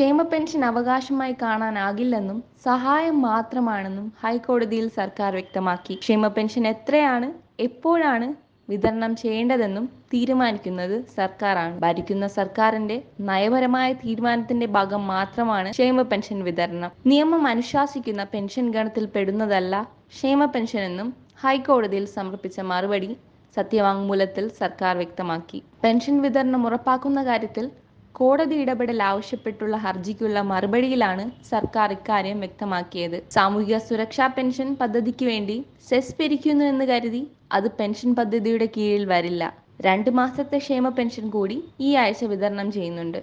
ക്ഷേമ പെൻഷൻ അവകാശമായി കാണാനാകില്ലെന്നും സഹായം മാത്രമാണെന്നും ഹൈക്കോടതിയിൽ സർക്കാർ വ്യക്തമാക്കി. ക്ഷേമ പെൻഷൻ എത്രയാണ് എപ്പോഴാണ് വിതരണം ചെയ്യേണ്ടതെന്നും തീരുമാനിക്കുന്നത് സർക്കാരാണ്. ഭരിക്കുന്ന സർക്കാരിന്റെ നയപരമായ തീരുമാനത്തിന്റെ ഭാഗം മാത്രമാണ് ക്ഷേമ പെൻഷൻ വിതരണം. നിയമം അനുശാസിക്കുന്ന പെൻഷൻ ഗണത്തിൽ പെടുന്നതല്ല ക്ഷേമ പെൻഷൻ എന്നും ഹൈക്കോടതിയിൽ സമർപ്പിച്ച മറുപടി സത്യവാങ്മൂലത്തിൽ സർക്കാർ വ്യക്തമാക്കി. പെൻഷൻ വിതരണം ഉറപ്പാക്കുന്ന കാര്യത്തിൽ കോടതി ഇടപെടൽ ആവശ്യപ്പെട്ടുള്ള ഹർജിക്കുള്ള മറുപടിയിലാണ് സർക്കാർ ഇക്കാര്യം വ്യക്തമാക്കിയത്. സാമൂഹിക സുരക്ഷാ പെൻഷൻ പദ്ധതിക്ക് വേണ്ടി സെസ് പിരിക്കുന്നു എന്ന് കരുതി അത് പെൻഷൻ പദ്ധതിയുടെ കീഴിൽ വരില്ല. രണ്ട് മാസത്തെ ക്ഷേമ പെൻഷൻ കൂടി ഈ ആഴ്ച വിതരണം ചെയ്യുന്നുണ്ട്.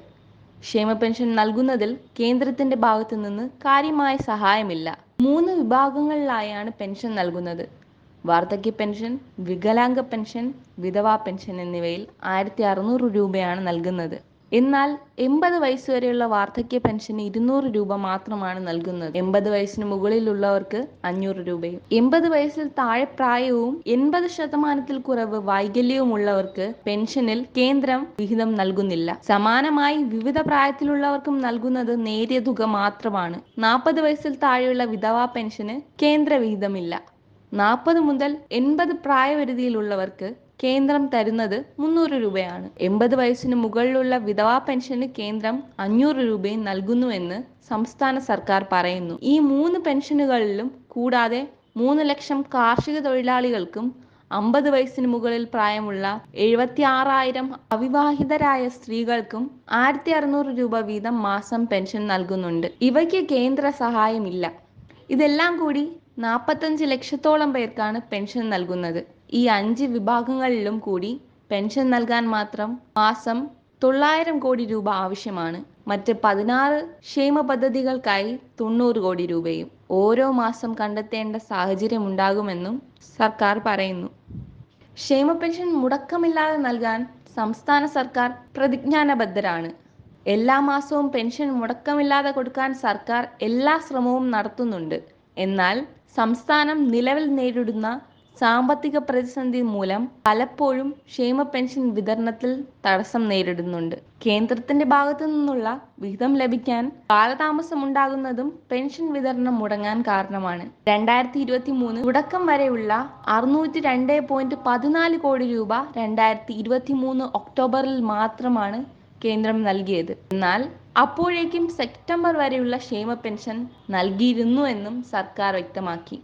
ക്ഷേമ പെൻഷൻ നൽകുന്നതിൽ കേന്ദ്രത്തിന്റെ ഭാഗത്തു നിന്ന് കാര്യമായ സഹായമില്ല. മൂന്ന് വിഭാഗങ്ങളിലായാണ് പെൻഷൻ നൽകുന്നത്. വാർദ്ധക്യ പെൻഷൻ വികലാംഗ പെൻഷൻ വിധവാ പെൻഷൻ എന്നിവയിൽ ആയിരത്തി അറുന്നൂറ് രൂപയാണ് നൽകുന്നത്. എന്നാൽ എൺപത് വയസ്സ് വരെയുള്ള വാർദ്ധക്യ പെൻഷന് ഇരുന്നൂറ് രൂപ മാത്രമാണ് നൽകുന്നത്. എൺപത് വയസ്സിന് മുകളിലുള്ളവർക്ക് അഞ്ഞൂറ് രൂപയും എൺപത് വയസ്സിൽ താഴെ പ്രായവും എൺപത് ശതമാനത്തിൽ കുറവ് വൈകല്യവുമുള്ളവർക്ക് പെൻഷനിൽ കേന്ദ്രം വിഹിതം നൽകുന്നില്ല. സമാനമായി വിവിധ പ്രായത്തിലുള്ളവർക്കും നൽകുന്നത് നേരിയ തുക മാത്രമാണ്. നാൽപ്പത് വയസ്സിൽ താഴെയുള്ള വിധവാ പെൻഷന് കേന്ദ്ര വിഹിതമില്ല. നാൽപ്പത് മുതൽ എൺപത് പ്രായപരിധിയിലുള്ളവർക്ക് കേന്ദ്രം തരുന്നത് മുന്നൂറ് രൂപയാണ്. എൺപത് വയസ്സിന് മുകളിലുള്ള വിധവാ പെൻഷന് കേന്ദ്രം അഞ്ഞൂറ് രൂപയും നൽകുന്നുവെന്ന് സംസ്ഥാന സർക്കാർ പറയുന്നു. ഈ മൂന്ന് പെൻഷനുകളിലും കൂടാതെ മൂന്ന് ലക്ഷം കാർഷിക തൊഴിലാളികൾക്കും അമ്പത് വയസ്സിന് മുകളിൽ പ്രായമുള്ള എഴുപത്തി ആറായിരം അവിവാഹിതരായ സ്ത്രീകൾക്കും ആയിരത്തി അറുന്നൂറ് രൂപ വീതം മാസം പെൻഷൻ നൽകുന്നുണ്ട്. ഇവയ്ക്ക് കേന്ദ്ര സഹായമില്ല. ഇതെല്ലാം കൂടി നാൽപ്പത്തഞ്ച് ലക്ഷത്തോളം പേർക്കാണ് പെൻഷൻ നൽകുന്നത്. ഈ അഞ്ച് വിഭാഗങ്ങളിലും കൂടി പെൻഷൻ നൽകാൻ മാത്രം മാസം തൊള്ളായിരം കോടി രൂപ ആവശ്യമാണ്. മറ്റ് പതിനാറ് ക്ഷേമ പദ്ധതികൾക്കായി തൊണ്ണൂറ് കോടി രൂപയും ഓരോ മാസം കണ്ടെത്തേണ്ട സാഹചര്യം ഉണ്ടാകുമെന്നും സർക്കാർ പറയുന്നു. ക്ഷേമ പെൻഷൻ മുടക്കമില്ലാതെ നൽകാൻ സംസ്ഥാന സർക്കാർ പ്രതിജ്ഞാനബദ്ധരാണ്. എല്ലാ മാസവും പെൻഷൻ മുടക്കമില്ലാതെ കൊടുക്കാൻ സർക്കാർ എല്ലാ ശ്രമവും നടത്തുന്നുണ്ട്. എന്നാൽ സംസ്ഥാനം നിലവിൽ നേരിടുന്ന സാമ്പത്തിക പ്രതിസന്ധി മൂലം പലപ്പോഴും ക്ഷേമ പെൻഷൻ വിതരണത്തിൽ തടസ്സം നേരിടുന്നുണ്ട്. കേന്ദ്രത്തിന്റെ ഭാഗത്തു നിന്നുള്ള വിഹിതം ലഭിക്കാൻ കാലതാമസം ഉണ്ടാകുന്നതും പെൻഷൻ വിതരണം മുടങ്ങാൻ കാരണമാണ്. രണ്ടായിരത്തി ഇരുപത്തി മൂന്ന് തുടക്കം വരെയുള്ള അറുന്നൂറ്റി രണ്ട് പോയിന്റ് പതിനാല് കോടി രൂപ രണ്ടായിരത്തി ഇരുപത്തി മൂന്ന് ഒക്ടോബറിൽ മാത്രമാണ് കേന്ദ്രം നൽകിയത്. എന്നാൽ അപ്പോഴേക്കും സെപ്റ്റംബർ വരെയുള്ള ക്ഷേമ പെൻഷൻ നൽകിയിരുന്നു എന്നും സർക്കാർ വ്യക്തമാക്കി.